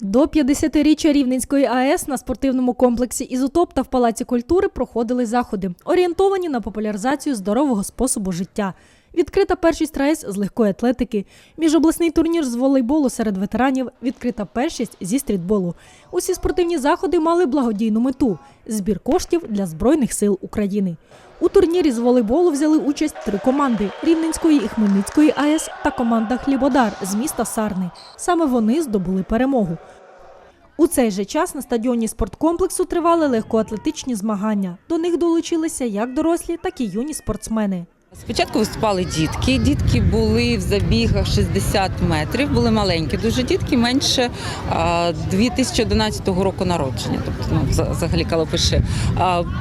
До 50-річчя Рівненської АЕС на спортивному комплексі Ізотоп та в Палаці культури проходили заходи, орієнтовані на популяризацію здорового способу життя. Відкрита першість РАЕС з легкої атлетики, міжобласний турнір з волейболу серед ветеранів, відкрита першість зі стрітболу. Усі спортивні заходи мали благодійну мету збір коштів для Збройних сил України. У турнірі з волейболу взяли участь три команди Рівненської і Хмельницької АЕС та команда Хлібодар з міста Сарни. Саме вони здобули перемогу. У цей же час на стадіоні спорткомплексу тривали легкоатлетичні змагання. До них долучилися як дорослі, так і юні спортсмени. Спочатку виступали дітки. Дітки були в забігах 60 метрів, були маленькі, дуже дітки, менше а, 2011 року народження, тобто ну, вза- взагалі калопиши.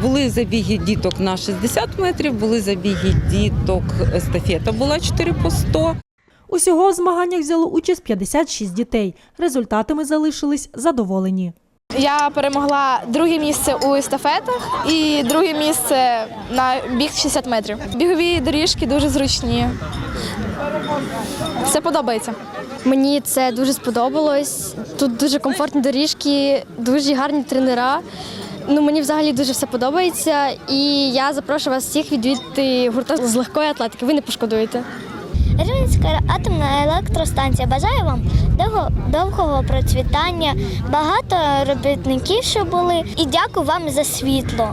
Були забіги діток на 60 метрів, були забіги діток естафета була 4 по 100. Усього в змаганнях взяло участь 56 дітей. Результатами залишились задоволені. Я перемогла друге місце у естафетах і друге місце на біг 60 метрів. Бігові доріжки дуже зручні. Все подобається. Мені це дуже сподобалось. Тут дуже комфортні доріжки, дуже гарні тренера. Ну, мені взагалі дуже все подобається. І я запрошую вас всіх відвідати гурток з легкої атлетики. Ви не пошкодуєте. Рівненська атомна електростанція бажає вам довго, довгого процвітання, багато робітників, що були, і дякую вам за світло.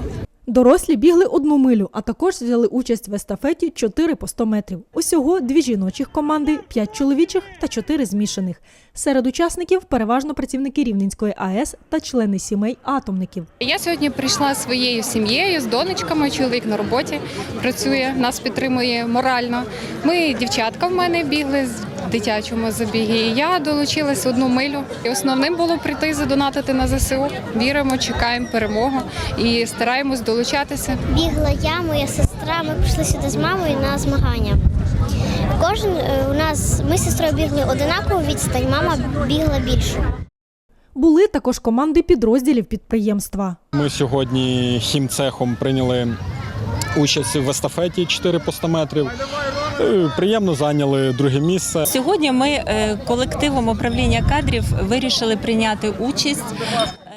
Дорослі бігли одну милю, а також взяли участь в естафеті 4 по 100 метрів. Усього дві жіночих команди, 5 чоловічих та 4 змішаних. Серед учасників переважно працівники Рівненської АЕС та члени сімей атомників. Я сьогодні прийшла зі своєю сім'єю, з донечками. Чоловік на роботі працює, нас підтримує морально. Ми, дівчатка, в мене бігли в дитячому забігі. І я долучилась одну милю. І основним було прийти задонатити на ЗСУ. Віримо, чекаємо перемогу і стараємось долучатися. Бігла я, моя сестра. Ми прийшли сюди з мамою на змагання. Кожен е, у нас ми з сестрою бігли одинакову відстань, мама бігла більшу. Були також команди підрозділів підприємства. Ми сьогодні хімцехом прийняли участь в естафеті 4 по 100 метрів. Е, Приємно зайняли друге місце. Сьогодні ми е, колективом управління кадрів вирішили прийняти участь е,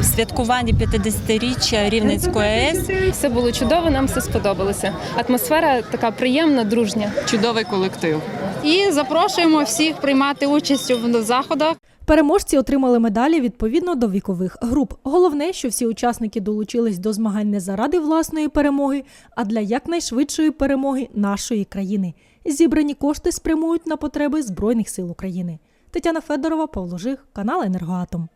в святкуванні 50-річчя Рівненської АЕС. Все було чудово, нам все сподобалося. Атмосфера така приємна, дружня. Чудовий колектив. І запрошуємо всіх приймати участь у заходах. Переможці отримали медалі відповідно до вікових груп. Головне, що всі учасники долучились до змагань не заради власної перемоги, а для якнайшвидшої перемоги нашої країни. Зібрані кошти спрямують на потреби Збройних сил України. Тетяна Федорова, Павло Жих, канал Енергоатом.